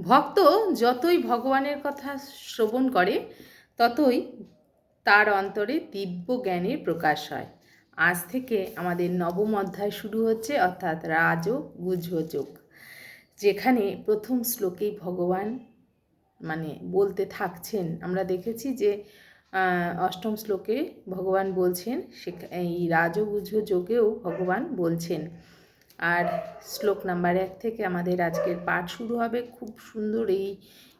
ভক্ত যতই ভগবানের কথা শ্রবণ করে, ততই তার অন্তরে দিব্য জ্ঞানের প্রকাশ হয়। আজ থেকে আমাদের নবম অধ্যায় শুরু হচ্ছে, অর্থাৎ রাজ গুজযোগ যেখানে প্রথম শ্লোকেই ভগবান মানে বলতে থাকছেন। আমরা দেখেছি যে অষ্টম শ্লোকে ভগবান বলছেন, সেখা- এই রাজগুজ যোগেও ভগবান বলছেন। আর শ্লোক নাম্বার এক থেকে আমাদের আজকের পাঠ শুরু হবে। খুব সুন্দর এই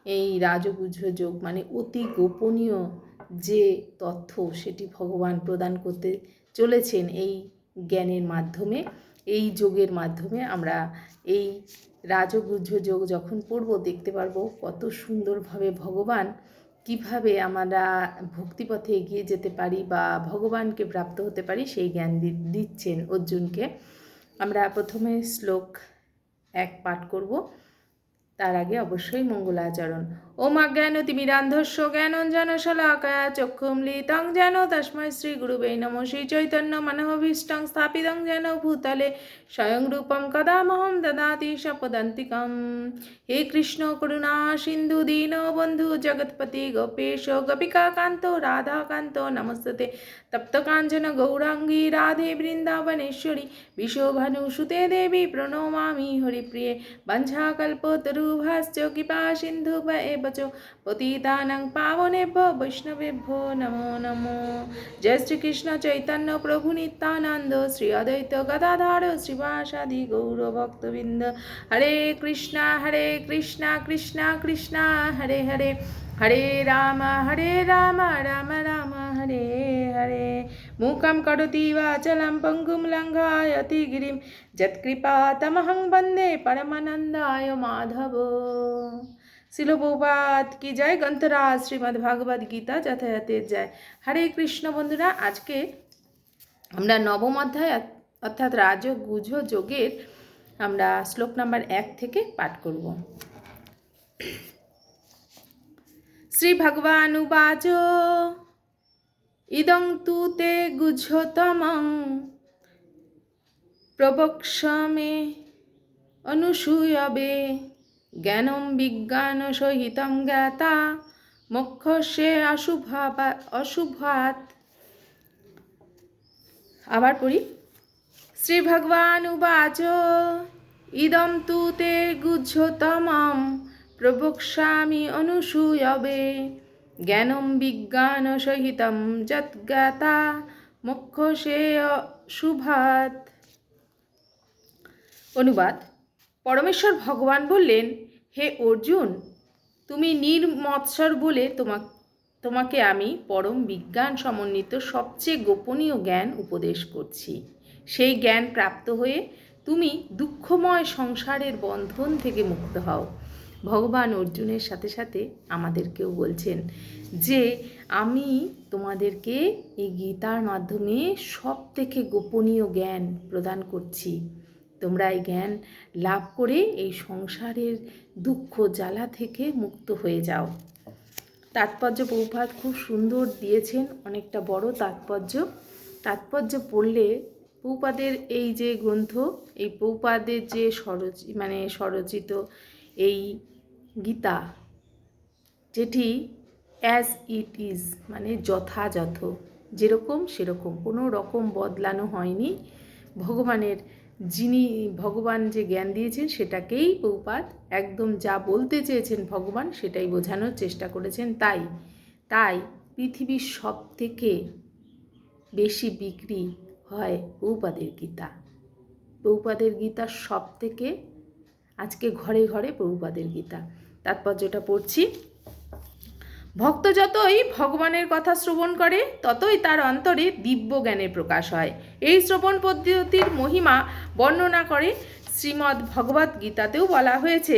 এই রাজগুজ যোগ মানে অতি গোপনীয় যে তথ্য সেটি ভগবান প্রদান করতে চলেছেন এই জ্ঞানের মাধ্যমে, এই যোগের মাধ্যমে আমরা এই রাজগুহ্য যোগ যখন পড়ব, দেখতে পারব কত সুন্দরভাবে ভগবান কীভাবে আমরা ভক্তিপথে এগিয়ে যেতে পারি বা ভগবানকে প্রাপ্ত হতে পারি সেই জ্ঞান দিচ্ছেন অর্জুনকে। আমরা প্রথমে শ্লোক এক পাঠ করব। তার আগে অবশ্যই মঙ্গলাচরণ ওম অজ্ঞানতিমিরান্ধস্য জ্ঞানঞ্জন শলাকায়া চক্ষুমলিতং যেন তস্মৈ শ্রী গুরুবে নম শ্রী চৈতন্য মনোভীষ্টং স্থাপিতং যেন ভূতলে স্বয়ং রূপম কদামহম দদাতি সপদন্তিকম। হে কৃষ্ণ করুণা সিন্ধু দীন বন্ধু জগৎপতি গোপেশ গোপিকা কান্ত রাধাকান্ত নমস্তে তপ্ত কাঞ্চন গৌরাঙ্গী রাধে বৃন্দাবনেশ্বরী বিশ্বভানুসুতে দেবী প্রণমামি হরিপ্রিয়ে বঞ্ঝাকল্পতরুভাশ্চ কৃপা সিন্ধু এব চ পতিতানাং পাবনেভ্য বৈষ্ণবেভ্যো নমো নমো জয় শ্রীকৃষ্ণ চৈতন্য প্রভু নিত্যানন্দ শ্রী অদ্বৈত গদাধর শ্রীবাসাদি গৌর ভক্তবৃন্দ হরে কৃষ্ণ হরে কৃষ্ণ কৃষ্ণ কৃষ্ণ হরে হরে হরে রাম হরে রাম রাম রাম, হরে হরে। মূকম করতি বাচলম পঙ্গুম লঙ্ঘায়তি গিরিম যৎকৃপা তমহং বন্দে পরমানন্দায় মাধব। শিল কি জয়? গন্তরাজ শ্রীমদ্ ভাগবত গীতা যথাযথের জয়। হরে কৃষ্ণ বন্ধুরা, আজকে আমরা নবম অধ্যায় অর্থাৎ রাজ গুজ যোগের আমরা শ্লোক নাম্বার এক থেকে পাঠ করব। শ্রী ভগবানুবাচ ইদং তু তে গুহ্যতমং প্রবক্ষ্যামে অনুসূয়বে জ্ঞানম বিজ্ঞান সহিতম জ্ঞাতা মোক্ষসে অশুভা অশুভাত আবার পড়ি। শ্রী ভগবান উবাচ ইদম তু তে গুহ্যতমম। প্রবক্ষ্যামি অনুসূয়বে। জ্ঞানম বিজ্ঞান সহিতম যৎজ্ঞাতা মোক্ষসে শুভাত অনুবাদ, পরমেশ্বর ভগবান বললেন, হে অর্জুন, তুমি নির্মৎসর বলে তোমা তোমাকে আমি পরম বিজ্ঞান সমন্বিত সবচেয়ে গোপনীয় জ্ঞান উপদেশ করছি। সেই জ্ঞান প্রাপ্ত হয়ে তুমি দুঃখময় সংসারের বন্ধন থেকে মুক্ত হও। ভগবান অর্জুনের সাথে সাথে আমাদেরকেও বলছেন যে, আমি তোমাদেরকে এই গীতার মাধ্যমে সব থেকে গোপনীয় জ্ঞান প্রদান করছি। তোমরা এই জ্ঞান লাভ করে এই সংসারের দুঃখ জ্বালা থেকে মুক্ত হয়ে যাও। তাৎপর্য প্রভুপাত খুব সুন্দর দিয়েছেন, অনেকটা বড় তাৎপর্য। তাৎপর্য পড়লে পৌপাদের এই যে গ্রন্থ, এই পৌপাদের যে স্বরচ মানে স্বরচিত এই গীতা, যেটি অ্যাজ ইট ইজ মানে যথাযথ, যেরকম সেরকম, কোনো রকম বদলানো হয়নি। ভগবানের যিনি, ভগবান যে জ্ঞান দিয়েছেন, সেটাকেই পৌপাত একদম যা বলতে চেয়েছেন ভগবান, সেটাই বোঝানোর চেষ্টা করেছেন। তাই তাই পৃথিবীর সব থেকে বেশি বিক্রি হয় পৌপাদের গীতা। পৌপাদের গীতা সব থেকে আজকে ঘরে ঘরে প্রভুপাদের গীতা। তাৎপর্যটা পড়ছি, ভক্ত যতই ভগবানের কথা শ্রবণ করে, ততই তার অন্তরে দিব্য জ্ঞানের প্রকাশ হয়। এই শ্রবণ পদ্ধতির মহিমা বর্ণনা করে শ্রীমদ্ ভগবত গীতাতেও বলা হয়েছে,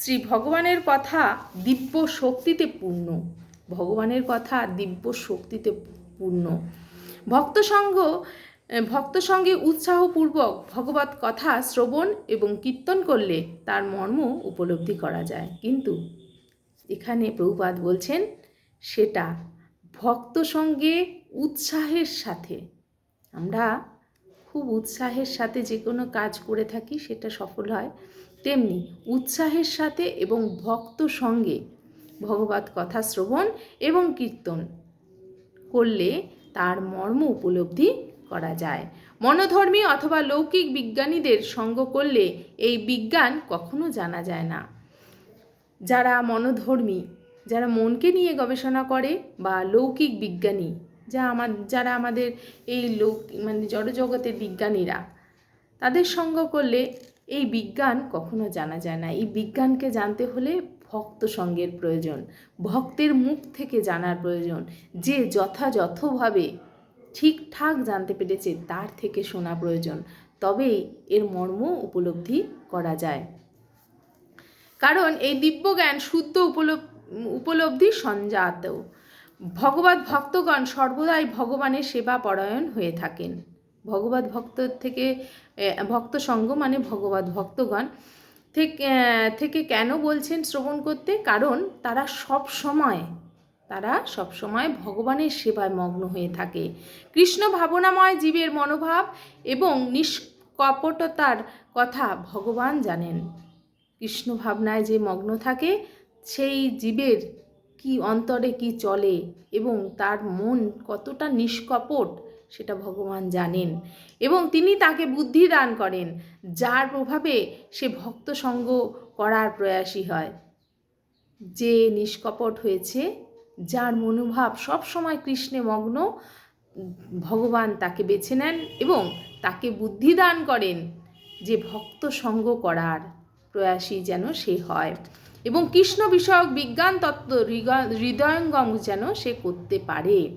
শ্রী ভগবানের কথা দিব্য শক্তিতে পূর্ণ। ভগবানের কথা দিব্য শক্তিতে পূর্ণ। ভক্ত সঙ্গ ভক্ত সঙ্গে উৎসাহপূর্বক ভগবত কথা শ্রবণ এবং কীর্তন করলে তার মর্ম উপলব্ধি করা যায়। কিন্তু এখানে প্রভুপাদ বলছেন, সেটা ভক্ত সঙ্গে উৎসাহের সাথে। আমরা খুব উৎসাহের সাথে যে কোনো কাজ করে থাকি, সেটা সফল হয়। তেমনি উৎসাহের সাথে এবং ভক্ত সঙ্গে ভগবত কথা শ্রবণ এবং কীর্তন করলে তার মর্ম উপলব্ধি করা যায়। মনোধর্মী অথবা লৌকিক বিজ্ঞানীদের সঙ্গ করলে এই বিজ্ঞান কখনো জানা যায় না। যারা মনোধর্মী, যারা মনকে নিয়ে গবেষণা করে বা লৌকিক বিজ্ঞানী, যা আমার, যারা আমাদের এই লোক মানে জড়জগতের বিজ্ঞানীরা, তাদের সঙ্গ করলে এই বিজ্ঞান কখনো জানা যায় না। এই বিজ্ঞানকে জানতে হলে ভক্ত সঙ্গের প্রয়োজন, ভক্তের মুখ থেকে জানার প্রয়োজন। যে যথাযথভাবে ঠিকঠাক জানতে পেরেছে তার থেকে শোনা প্রয়োজন, তবেই এর মর্ম উপলব্ধি করা যায়। কারণ এই দিব্যজ্ঞান শুদ্ধ উপলব, উপলব্ধি সঞ্জাত। ভগবত ভক্তগণ সর্বদাই ভগবানের সেবা পরায়ণ হয়ে থাকেন। ভগবত ভক্ত থেকে ভক্ত সঙ্গ মানে ভগবত ভক্তগণ থেকে থেকে কেন বলছেন শ্রবণ করতে? কারণ তারা সব সময় তারা সব সময় ভগবানের সেবায় মগ্ন হয়ে থাকে। কৃষ্ণ ভাবনাময় জীবের মনোভাব এবং নিষ্কপটতার কথা ভগবান জানেন। কৃষ্ণ ভাবনায় যে মগ্ন থাকে, সেই জীবের কি অন্তরে কি চলে এবং তার মন কতটা নিষ্কপট, সেটা ভগবান জানেন এবং তিনি তাকে বুদ্ধি দান করেন, যার প্রভাবে সে ভক্ত সঙ্গ করার প্রয়াসী হয়। যে নিষ্কপট হয়েছে যার মনোভাব সব সময় কৃষ্ণে মগ্ন, ভগবান তাকে বেছে নেন এবং তাকে বুদ্ধি দান করেন যে ভক্ত সঙ্গ করার প্রয়াসী যেন সে হয় এবং কৃষ্ণ বিষয়ক বিজ্ঞান তত্ত্ব হৃদয়ঙ্গম যেন সে করতে পারে।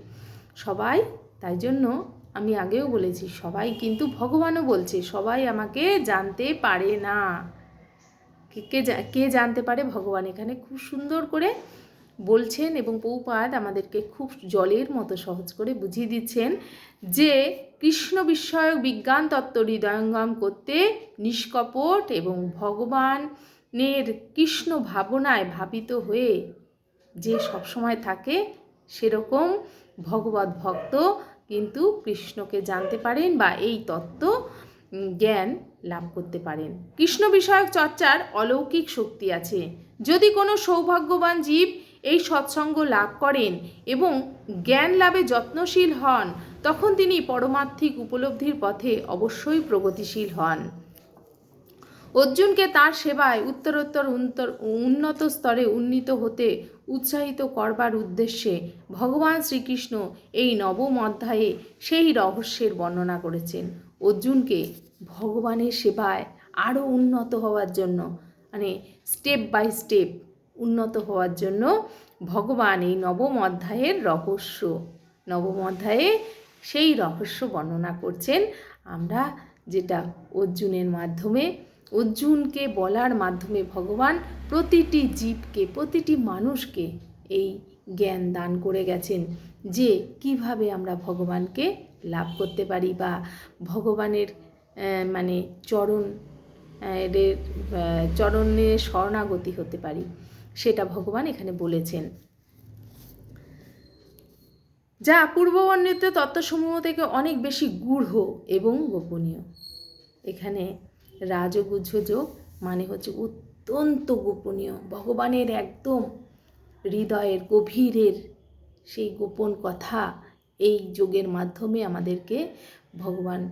সবাই, তাই জন্য আমি আগেও বলেছি, সবাই কিন্তু ভগবানও বলছে, সবাই আমাকে জানতে পারে না। কে কে জানতে পারে? ভগবান এখানে খুব সুন্দর করে বলছেন এবং পৌপাদ আমাদেরকে খুব জলের মতো সহজ করে বুঝিয়ে দিচ্ছেন যে কৃষ্ণ বিষয়ক বিজ্ঞান তত্ত্ব হৃদয়ঙ্গম করতে নিষ্কপট এবং ভগবানের কৃষ্ণ ভাবনায় ভাবিত হয়ে যে সবসময় থাকে সেরকম ভগবত ভক্ত কিন্তু কৃষ্ণকে জানতে পারেন বা এই তত্ত্ব জ্ঞান লাভ করতে পারেন। কৃষ্ণ বিষয়ক চর্চার অলৌকিক শক্তি আছে। যদি কোনো সৌভাগ্যবান জীব এই সৎসঙ্গ লাভ করেন এবং জ্ঞান লাভে যত্নশীল হন, তখন তিনি পরমার্থিক উপলব্ধির পথে অবশ্যই প্রগতিশীল হন। অর্জুনকে তার সেবায় উত্তরোত্তর উন্নত স্তরে উন্নীত হতে উৎসাহিত করবার উদ্দেশ্যে ভগবান শ্রীকৃষ্ণ এই নবম অধ্যায়ে সেই রহস্যের বর্ণনা করেছেন। অর্জুনকে ভগবানের সেবায় আরও উন্নত হওয়ার জন্য মানে স্টেপ বাই স্টেপ উন্নত হওয়ার জন্য ভগবান এই নবম অধ্যায়ের রহস্য। নবম অধ্যায়ে সেই রহস্য বর্ণনা করছেন। আমরা যেটা অর্জুনের মাধ্যমে, অর্জুনকে বলার মাধ্যমে ভগবান প্রতিটি জীবকে, প্রতিটি মানুষকে এই জ্ঞান দান করে গেছেন যে কীভাবে আমরা ভগবানকে লাভ করতে পারি বা ভগবানের মানে চরণ চরণে শরণাগতি হতে পারি। সেটা ভগবান এখানে বলেছেন। যা পূর্ববর্ণিত তত্ত্বসমূহ থেকে অনেক বেশি গূঢ় এবং গোপনীয়। এখানে রাজগুজ্জ যোগ মানে হচ্ছে অত্যন্ত গোপনীয়। ভগবানের একদম হৃদয়ের গভীরের সেই গোপন কথা এই যোগের মাধ্যমে আমাদেরকে ভগবান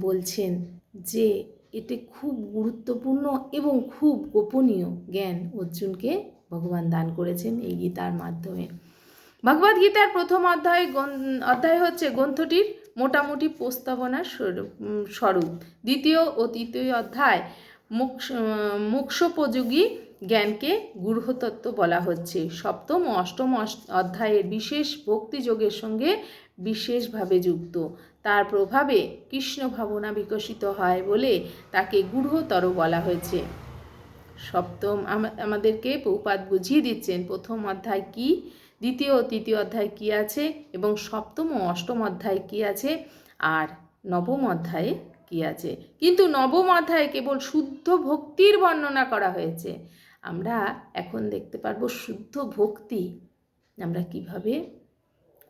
বলছেন যে এটি খুব গুরুত্বপূর্ণ এবং খুব গোপনীয় জ্ঞান অর্জুনকে ভগবান দান করেছেন এই গীতার মাধ্যমে। ভগবদ গীতার প্রথম অধ্যায় অধ্যায় হচ্ছে গ্রন্থটির মোটামুটি প্রস্তাবনার স্বরূপ দ্বিতীয় ও তৃতীয় অধ্যায় মোক্ষ মোক্ষোপযোগী জ্ঞানকে গূঢ়তত্ত্ব বলা হচ্ছে। সপ্তম ও অষ্টম অধ্যায়ের বিশেষ ভক্তিযোগের সঙ্গে বিশেষভাবে যুক্ত। তার প্রভাবে কৃষ্ণ ভাবনা বিকশিত হয় বলে তাকে গূঢ়তর বলা হয়েছে। সপ্তম আমা- আমাদেরকে পৌপাত বুঝিয়ে দিচ্ছেন, প্রথম অধ্যায় কি, দ্বিতীয় তৃতীয় অধ্যায় কি আছে, এবং সপ্তম ও অষ্টম অধ্যায় কি আছে, আর নবম অধ্যায়ে কি আছে। কিন্তু নবম অধ্যায়ে কেবল শুদ্ধ ভক্তির বর্ণনা করা হয়েছে। আমরা এখন দেখতে পারব শুদ্ধ ভক্তি আমরা কীভাবে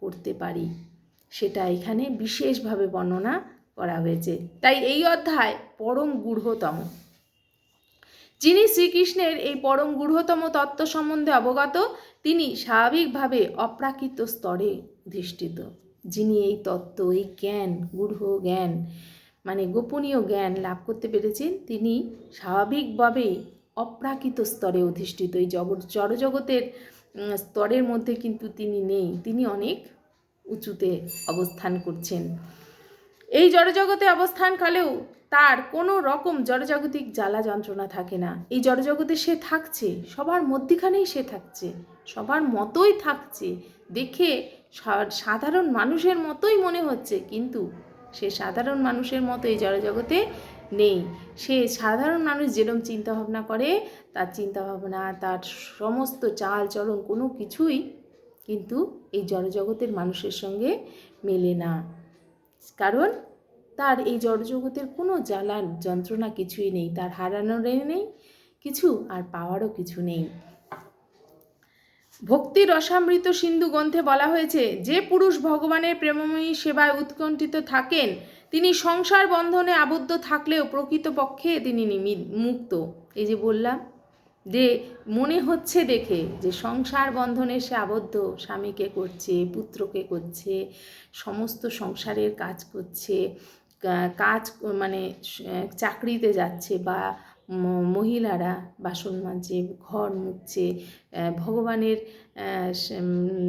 করতে পারি। সেটা এখানে বিশেষভাবে বর্ণনা করা হয়েছে। তাই এই অধ্যায় পরম গূঢ়তম। যিনি শ্রীকৃষ্ণের এই পরম গূঢ়তম তত্ত্ব সম্বন্ধে অবগত, তিনি স্বাভাবিকভাবে অপ্রাকৃত স্তরে অধিষ্ঠিত। যিনি এই তত্ত্ব, এই জ্ঞান, গূঢ় জ্ঞান মানে গোপনীয় জ্ঞান লাভ করতে পেরেছেন, তিনি স্বাভাবিকভাবেই অপ্রাকৃত স্তরে অধিষ্ঠিত। এই জগৎ, জড়জগতের স্তরের মধ্যে কিন্তু তিনি নেই। তিনি অনেক উঁচুতে অবস্থান করছেন। এই জড়জগতে অবস্থানকালেও তার কোনো রকম জড়জাগতিক জ্বালা যন্ত্রণা থাকে না। এই জড়জগতে সে থাকছে, সবার মধ্যিখানেই সে থাকছে, সবার মতোই থাকছে। দেখে সাধারণ মানুষের মতোই মনে হচ্ছে, কিন্তু সে সাধারণ মানুষের মতো এই জড়জগতে নেই। সে সাধারণ মানুষ যেরকম চিন্তাভাবনা করে, তার চিন্তাভাবনা, তার সমস্ত চাল চলন কোনো কিছুই কিন্তু এই জড়জগতের মানুষের সঙ্গে মেলে না। কারণ তার এই জড়জগতের কোনো জ্বালা যন্ত্রণা কিছুই নেই, তার হারানোর নেই, কিছু আর পাওয়ারও কিছু নেই। ভক্তি রসামৃত সিন্ধু গ্রন্থে বলা হয়েছে, যে পুরুষ ভগবানের প্রেমময়ী সেবায় উৎকণ্ঠিত থাকেন, তিনি সংসার বন্ধনে আবদ্ধ থাকলেও প্রকৃতপক্ষে তিনি মুক্ত। এই যে বললাম যে মনে হচ্ছে দেখে যে সংসার বন্ধনে সে আবদ্ধ, স্বামীকে করছে, পুত্রকে করছে, সমস্ত সংসারের কাজ করছে কাজ মানে চাকরিতে যাচ্ছে বা মহিলারা বাসন মাজে ঘর মুছছে ভগবানের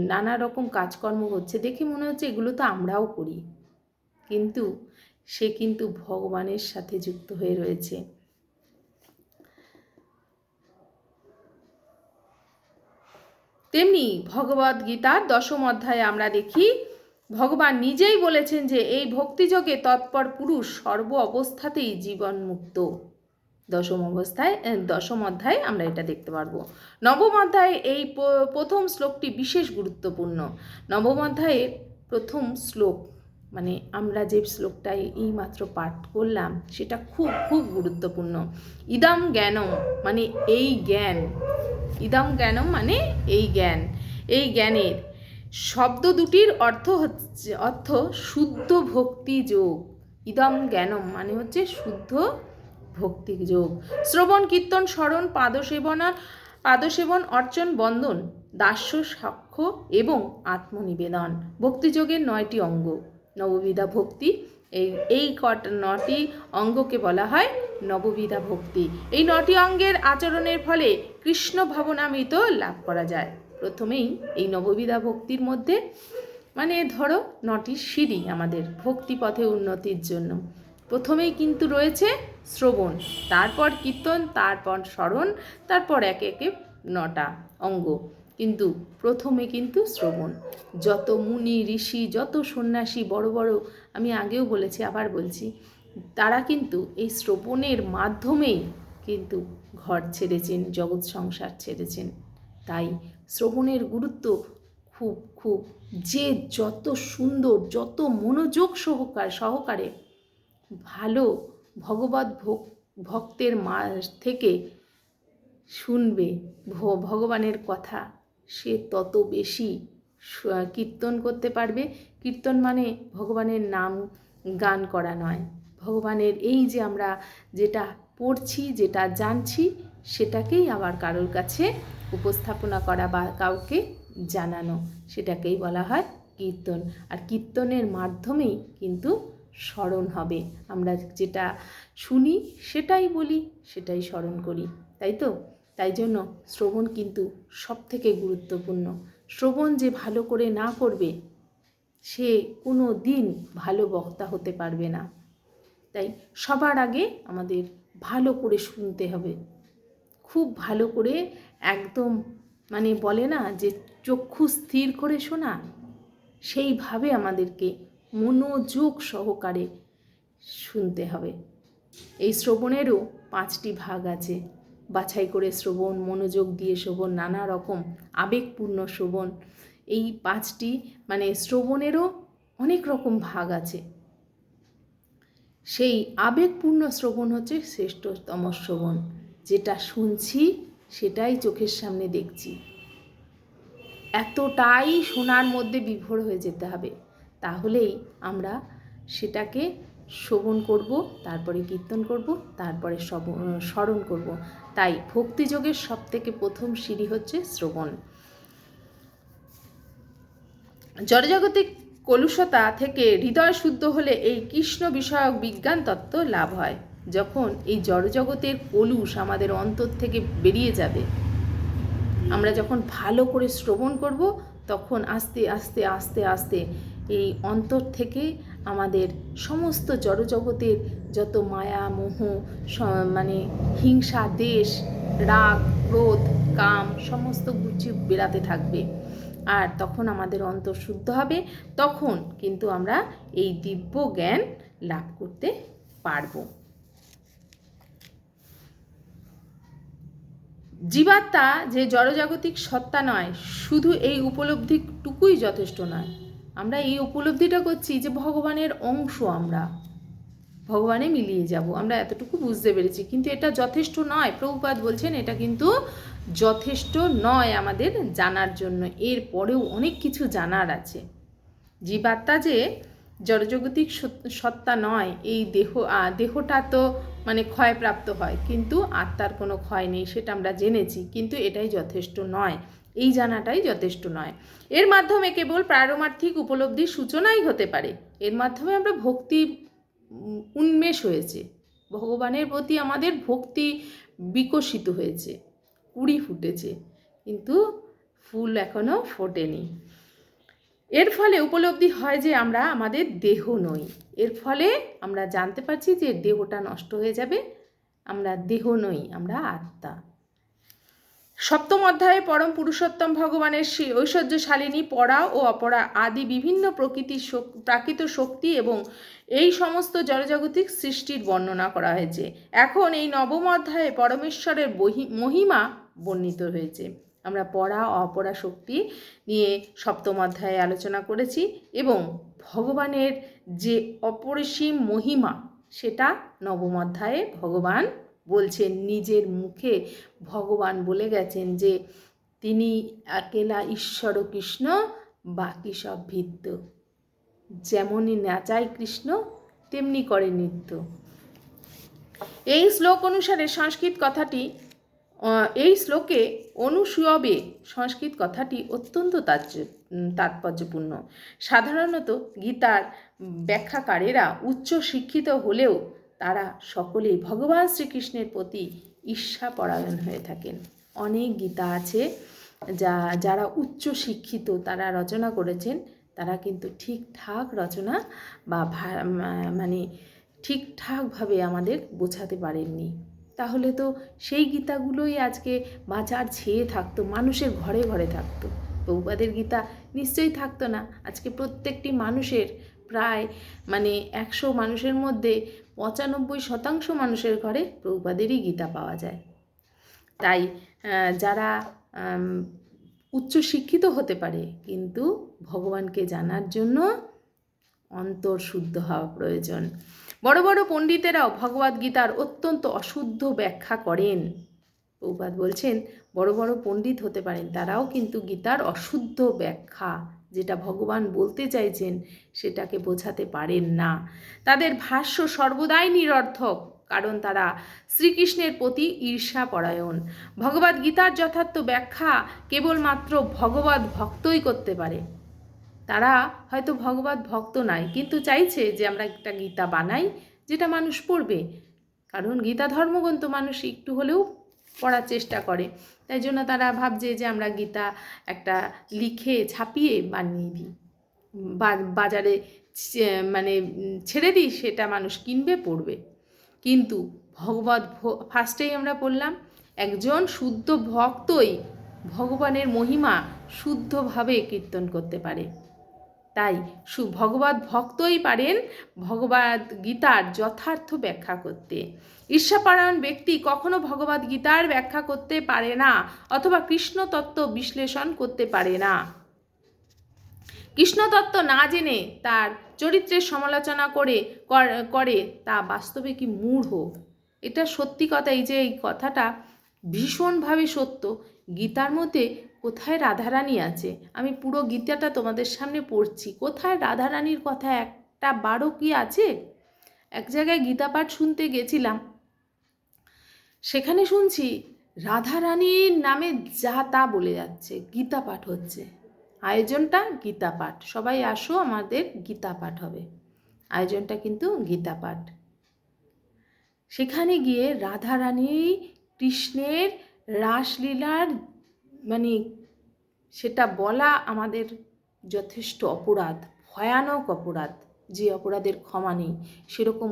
নানা রকম কাজকর্ম হচ্ছে দেখে মনে হচ্ছে এগুলো তো আমরাও করি। কিন্তু সে কিন্তু ভগবানের সাথে যুক্ত হয়ে রয়েছে। তেমনি ভগবদ গীতার দশম অধ্যায়ে আমরা দেখি, ভগবান নিজেই বলেছেন যে এই ভক্তিযোগে তৎপর পুরুষ সর্ব অবস্থাতেই জীবন মুক্ত দশম অবস্থায় দশম অধ্যায়ে আমরা এটা দেখতে পারব। নবম অধ্যায়ে এই প্রথম শ্লোকটি বিশেষ গুরুত্বপূর্ণ। নবম অধ্যায়ে প্রথম শ্লোক মানে আমরা যে শ্লোকটাই এইমাত্র পাঠ করলাম, সেটা খুব খুব গুরুত্বপূর্ণ। ইদম জ্ঞানম মানে এই জ্ঞান। ইদম জ্ঞানম মানে এই জ্ঞান। এই জ্ঞানের শব্দ দুটির অর্থ হচ্ছে, অর্থ শুদ্ধ ভক্তি যোগ। ইদম জ্ঞানম মানে হচ্ছে শুদ্ধ ভক্তি যোগ। শ্রবণ, কীর্তন, স্মরণ, পাদসেবনা, পাদসেবন, অর্চন, বন্দন, দাস্য, সাক্ষ্য এবং আত্মনিবেদন। ভক্তিযোগের নয়টি অঙ্গ। নববিধা ভক্তি। এই এই কট নটি অঙ্গকে বলা হয় নববিধা ভক্তি। এই নটি অঙ্গের আচরণের ফলে কৃষ্ণ ভাবনামৃত লাভ করা যায়। প্রথমেই এই নববিধা ভক্তির মধ্যে মানে ধরো নটি সিঁড়ি আমাদের ভক্তিপথে উন্নতির জন্য। প্রথমেই কিন্তু রয়েছে শ্রবণ, তারপর কীর্তন, তারপর স্মরণ, তারপর একে একে নটা অঙ্গ। কিন্তু প্রথমে কিন্তু শ্রবণ। যত মুনি, ঋষি, যত সন্ন্যাসী, বড় বড়, আমি আগেও বলেছি, আবার বলছি, তারা কিন্তু এই শ্রবণের মাধ্যমেই কিন্তু ঘর ছেড়েছেন, জগৎ সংসার ছেড়েছেন। তাই শ্রবণের গুরুত্ব খুব খুব, যে যত সুন্দর, যত মনোযোগ সহকার, সহকারে ভালো ভগবত ভক- ভক্তের মা থেকে শুনবে ভগবানের কথা সে তত বেশি কীর্তন করতে পারবে। কীর্তন মানে ভগবানের নাম গান করা নয়। ভগবানের এই যে আমরা যেটা পড়ছি, যেটা জানছি, সেটাকেই আবার কারোর কাছে উপস্থাপনা করা বা কাউকে জানানো, সেটাকেই বলা হয় কীর্তন। আর কীর্তনের মাধ্যমেই কিন্তু স্মরণ হবে। আমরা যেটা শুনি, সেটাই বলি, সেটাই স্মরণ করি। তাই তো? তাই জন্য শ্রবণ কিন্তু সব থেকে গুরুত্বপূর্ণ। শ্রবণ যে ভালো করে না করবে, সে কোনো দিন ভালো বক্তা হতে পারবে না। তাই সবার আগে আমাদের ভালো করে শুনতে হবে। খুব ভালো করে একদম মানে বলে না যে চক্ষু স্থির করে শোনা, সেইভাবে আমাদেরকে মনোযোগ সহকারে শুনতে হবে। এই শ্রবণেরও পাঁচটি ভাগ আছে। বাছাই করে শ্রবণ, মনোযোগ দিয়ে শ্রবণ, নানা রকম আবেগপূর্ণ শ্রবণ। এই পাঁচটি মানে শ্রবণেরও অনেক রকম ভাগ আছে। সেই আবেগপূর্ণ শ্রবণ হচ্ছে শ্রেষ্ঠতম শ্রবণ। যেটা শুনছি, সেটাই চোখের সামনে দেখছি। এতটাই শোনার মধ্যে বিভোর হয়ে যেতে হবে। তাহলেই আমরা সেটাকে শোভন করব, তারপরে কীর্তন করব, তারপরে স্মরণ করব। তাই ভক্তিযোগের সব থেকে প্রথম সিঁড়ি হচ্ছে শ্রবণ। জড়জাগতিক কলুষতা থেকে হৃদয় শুদ্ধ হলে এই কৃষ্ণ বিষয়ক বিজ্ঞান তত্ত্ব লাভ হয়। যখন এই জড়জগতের কলুষ আমাদের অন্তর থেকে বেরিয়ে যাবে। আমরা যখন ভালো করে শ্রবণ করব, তখন আস্তে আস্তে আস্তে আস্তে এই অন্তর থেকে আমাদের সমস্ত জড়জগতের যত মায়া, মোহ মানে হিংসা, দেশ, রাগ, ক্রোধ, কাম সমস্ত কিছু বেরাতে থাকবে। আর তখন আমাদের অন্তর শুদ্ধ হবে, তখন কিন্তু আমরা এই দিব্য জ্ঞান লাভ করতে পারব। জীবাত্মা যে জড়জাগতিক সত্তা নয়, শুধু এই উপলব্ধিটুকুই যথেষ্ট নয়। আমরা এই উপলব্ধিটা করছি যে ভগবানের অংশ আমরা। ভগবানে মিলিয়ে যাব। আমরা এতটুকু বুঝতে পেরেছি। কিন্তু এটা যথেষ্ট নয়। প্রভুপাত বলছেন, এটা কিন্তু যথেষ্ট নয় আমাদের জানার জন্য। এর পরেও অনেক কিছু জানার আছে। জীবাত্মা যে জড়জগতিক সত্তা নয়, এই দেহ দেহটা তো মানে ক্ষয়প্রাপ্ত হয়, কিন্তু আত্মার কোনো ক্ষয় নেই, সেটা আমরা জেনেছি, কিন্তু এটাই যথেষ্ট নয়, এই জানাটাই যথেষ্ট নয়। এর মাধ্যমে কেবল প্রারমার্থিক উপলব্ধির সূচনাই হতে পারে, এর মাধ্যমে আমরা ভক্তি উন্মেষ হয়েছে, ভগবানের প্রতি আমাদের ভক্তি বিকশিত হয়েছে, কুড়ি ফুটেছে, কিন্তু ফুল এখনও ফোটেনি। এর ফলে উপলব্ধি হয় যে আমরা আমাদের দেহ নই। এর ফলে আমরা জানতে পারছি যে দেহটা নষ্ট হয়ে যাবে। আমরা দেহ নই, আমরা আত্মা। সপ্তম অধ্যায়ে পরম পুরুষোত্তম ভগবানের সেই ঐশ্বর্যশালিনী পরা ও অপরা আদি বিভিন্ন প্রকৃতির প্রাকৃত শক্তি এবং এই সমস্ত জড়জাগতিক সৃষ্টির বর্ণনা করা হয়েছে। এখন এই নবম অধ্যায়ে পরমেশ্বরের মহিমা বর্ণিত হয়েছে। আমরা পড়া অপরা শক্তি নিয়ে সপ্তম অধ্যায়ে আলোচনা করেছি এবং ভগবানের যে অপরিসীম মহিমা, সেটা নবম অধ্যায়ে ভগবান বলছেন, নিজের মুখে ভগবান বলে গেছেন যে, তিনি একেলা ঈশ্বর কৃষ্ণ, বাকি সব ভিত্ত যেমনই নাচায় কৃষ্ণ, তেমনি করে নৃত্য। এই শ্লোক অনুসারে সংস্কৃত কথাটি এই শ্লোকে অনুসূয়বে সংস্কৃত কথাটি অত্যন্ত তাৎপর্যপূর্ণ। সাধারণত গীতার ব্যাখ্যাকারেরা উচ্চ শিক্ষিত হলেও তারা সকলেই ভগবান শ্রীকৃষ্ণের প্রতি ঈর্ষাপরায়ণ হয়ে থাকেন। অনেক গীতা আছে যা, যারা উচ্চ শিক্ষিত তারা রচনা করেছেন, তারা কিন্তু ঠিকঠাক রচনা বা মানে ঠিকঠাকভাবে আমাদের বোঝাতে পারেননি। তাহলে তো সেই গীতাগুলোই আজকে বাজার ছেয়ে থাকতো, মানুষের ঘরে ঘরে থাকতো। প্রভুপাদের গীতা নিশ্চয়ই থাকতো না। আজকে প্রত্যেকটি মানুষের প্রায় মানে একশো মানুষের মধ্যে পঁচানব্বই শতাংশ মানুষের ঘরে প্রভুপাদেরই গীতা পাওয়া যায়। তাই যারা উচ্চ শিক্ষিত হতে পারে কিন্তু ভগবানকে জানার জন্য অন্তর শুদ্ধ হওয়া প্রয়োজন। বড় বড় পণ্ডিতেরাও ভগবদ গীতার অত্যন্ত অশুদ্ধ ব্যাখ্যা করেন। প্রভুপাদ বলছেন, বড় বড় পণ্ডিত হতে পারেন, তারাও কিন্তু গীতার অশুদ্ধ ব্যাখ্যা যেটা ভগবান বলতে চাইছেন সেটাকে বোঝাতে পারেন না। তাদের ভাষ্য সর্বদাই নিরর্থক, কারণ তারা শ্রীকৃষ্ণের প্রতি ঈর্ষা পরায়ণ ভগবদ গীতার যথার্থ ব্যাখ্যা কেবলমাত্র ভগবত ভক্তই করতে পারে। তারা হয়তো ভগবত ভক্ত নাই, কিন্তু চাইছে যে আমরা একটা গীতা বানাই, যেটা মানুষ পড়বে। কারণ গীতা ধর্মগ্রন্থ মানুষ একটু হলেও পড়ার চেষ্টা করে। তাই জন্য তারা ভাবছে যে আমরা গীতা একটা লিখে ছাপিয়ে বানিয়ে দিই। বাজারে মানে ছেড়ে দিই, সেটা মানুষ কিনবে, পড়বে। কিন্তু ভগবত ফার্স্টেই আমরা বললাম একজন শুদ্ধ ভক্তই ভগবানের মহিমা শুদ্ধভাবে কীর্তন করতে পারে। তাই সু ভগবত ভক্তই পারেন ভগবদ গীতার যথার্থ ব্যাখ্যা করতে। ঈর্ষাপরায়ণ ব্যক্তি কখনো ভগবদ গীতার ব্যাখ্যা করতে পারে না অথবা কৃষ্ণ তত্ত্ব বিশ্লেষণ করতে পারে না। কৃষ্ণতত্ত্ব না জেনে তার চরিত্রের সমালোচনা করে করে তা বাস্তবে কি মূঢ়? এটা সত্যি কথা এই যে এই কথাটা ভীষণভাবে সত্য। গীতার মধ্যে কোথায় রাধারানী আছে? আমি পুরো গীতাটা তোমাদের সামনে পড়ছি। কোথায় রাধারানীর কথা? একটা বারো কি আছে? এক জায়গায় গীতা পাঠ শুনতে গেছিলাম। সেখানে শুনছি, রাধারানীর নামে যা তা বলে যাচ্ছে গীতা পাঠ হচ্ছে। আয়োজনটা গীতা পাঠ সবাই আসো, আমাদের গীতা পাঠ হবে। আয়োজনটা কিন্তু গীতা পাঠ সেখানে গিয়ে রাধারানী কৃষ্ণের রাসলীলার মানে সেটা বলা আমাদের যথেষ্ট অপরাধ, ভয়ানক অপরাধ। যে অপরাধের ক্ষমা নেই, সেরকম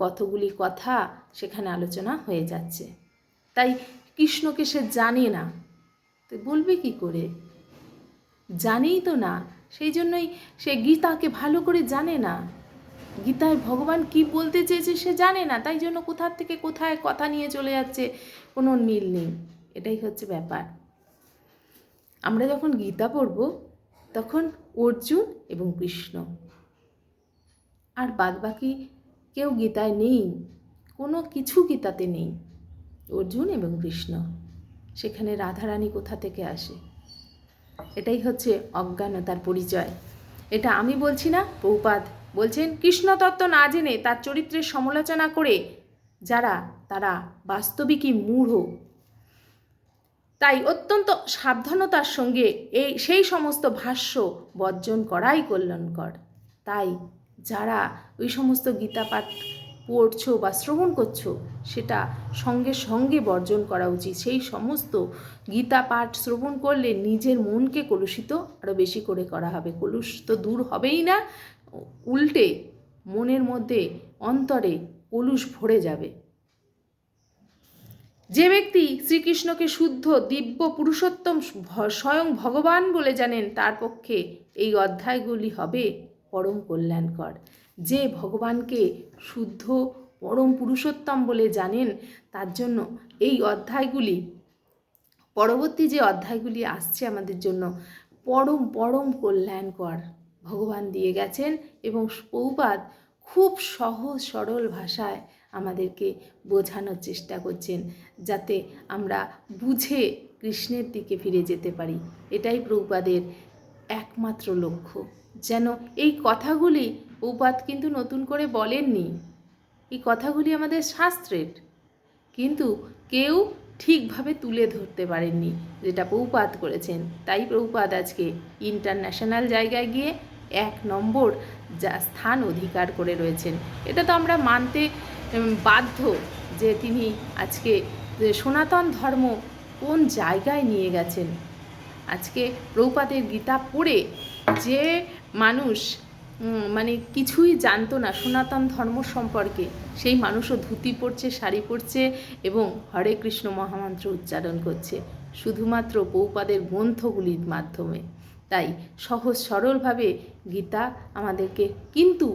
কতগুলি কথা সেখানে আলোচনা হয়ে যাচ্ছে। তাই কৃষ্ণকে সে জানে না। তো বলবে কি করে? জানেই তো না, সেই জন্যই সে গীতাকে ভালো করে জানে না। গীতায় ভগবান কি বলতে চেয়েছে সে জানে না, তাই জন্য কোথার থেকে কোথায় কথা নিয়ে চলে যাচ্ছে, কোনো মিল নেই। এটাই হচ্ছে ব্যাপার। আমরা যখন গীতা পড়ব, তখন অর্জুন এবং কৃষ্ণ। আর বাদবাকি কেউ গীতায় নেই, কোনো কিছু গীতাতে নেই। অর্জুন এবং কৃষ্ণ, সেখানে রাধারানী কোথা থেকে আসে? এটাই হচ্ছে অজ্ঞানতার পরিচয়। এটা আমি বলছি না, প্রভুপাদ বলছেন, কৃষ্ণতত্ত্ব না জেনে তার চরিত্রের সমালোচনা করে যারা, তারা বাস্তবিকই মূঢ়। তাই অত্যন্ত সাবধানতার সঙ্গে এই সেই সমস্ত ভাষ্য বর্জন করাই কল্যাণকর। তাই যারা ওই সমস্ত গীতা পাঠ পড়ছো বা শ্রবণ করছ, সেটা সঙ্গে সঙ্গে বর্জন করা উচিত। সেই সমস্ত গীতা পাঠ শ্রবণ করলে নিজের মনকে কলুষিত আরও বেশি করে করা হবে। কলুষ তো দূর হবেই না, উল্টে মনের মধ্যে অন্তরে কলুষ ভরে যাবে। যে ব্যক্তি শ্রীকৃষ্ণকে শুদ্ধ, দিব্য পুরুষোত্তম স্বয়ং ভগবান বলে জানেন, তার পক্ষে এই অধ্যায়গুলি হবে পরম কল্যাণকর। যে ভগবানকে শুদ্ধ, পরম পুরুষোত্তম বলে জানেন, তার জন্য এই অধ্যায়গুলি, পরবর্তী যে অধ্যায়গুলি আসছে আমাদের জন্য পরম পরম কল্যাণকর ভগবান দিয়ে গেছেন এবং পৌপাদ খুব সহজ, সরল ভাষায় আমাদেরকে বোঝানোর চেষ্টা করছেন যাতে আমরা বুঝে কৃষ্ণের দিকে ফিরে যেতে পারি। এটাই প্রভুপাদের একমাত্র লক্ষ্য। যেন এই কথাগুলি প্রভুপাদ কিন্তু নতুন করে বলেননি। এই কথাগুলি আমাদের শাস্ত্রের। কিন্তু কেউ ঠিকভাবে তুলে ধরতে পারেননি যেটা প্রভুপাত করেছেন। তাই প্রভুপাত আজকে ইন্টারন্যাশনাল জায়গায় গিয়ে এক নম্বর যা স্থান অধিকার করে রয়েছেন। এটা তো আমরা মানতে বাধ্য যে তিনি আজকে সনাতন ধর্ম কোন জায়গায় নিয়ে গেছেন। আজকে প্রভুপাদের গীতা পড়ে যে মানুষ মানে কিছুই জানতো না সনাতন ধর্ম সম্পর্কে, সেই মানুষও ধুতি পরছে, শাড়ি পরছে এবং হরে কৃষ্ণ মহামন্ত্র উচ্চারণ করছে। শুধুমাত্র পৌপাদের গ্রন্থগুলির মাধ্যমে। তাই সহজ সরলভাবে গীতা আমাদেরকে কিন্তু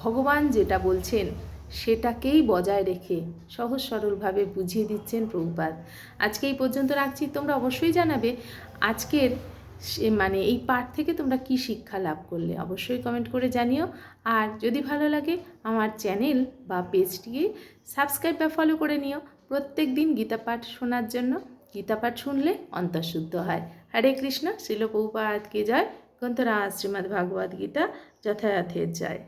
ভগবান যেটা বলছেন সেটাকেই বজায় রেখে সহজ সরলভাবে বুঝিয়ে দিচ্ছেন প্রভুপাদ। আজকে এই পর্যন্ত রাখছি। তোমরা অবশ্যই জানাবে আজকের সে- মানে এই পাঠ থেকে তোমরা কি শিক্ষা লাভ করলে। অবশ্যই কমেন্ট করে জানিও। আর যদি ভালো লাগে, আমার চ্যানেল বা পেজটিকে সাবস্ক্রাইব বা ফলো করে নিও। প্রত্যেক দিন গীতা পাঠ শোনার জন্য গীতা পাঠ শুনলে অন্তঃশুদ্ধ হয়। হরে কৃষ্ণ। শিল প্রভুপাদকে জয়। গ্রন্থরাজ শ্রীমদ্ ভাগবত গীতা যথাযথের জয়।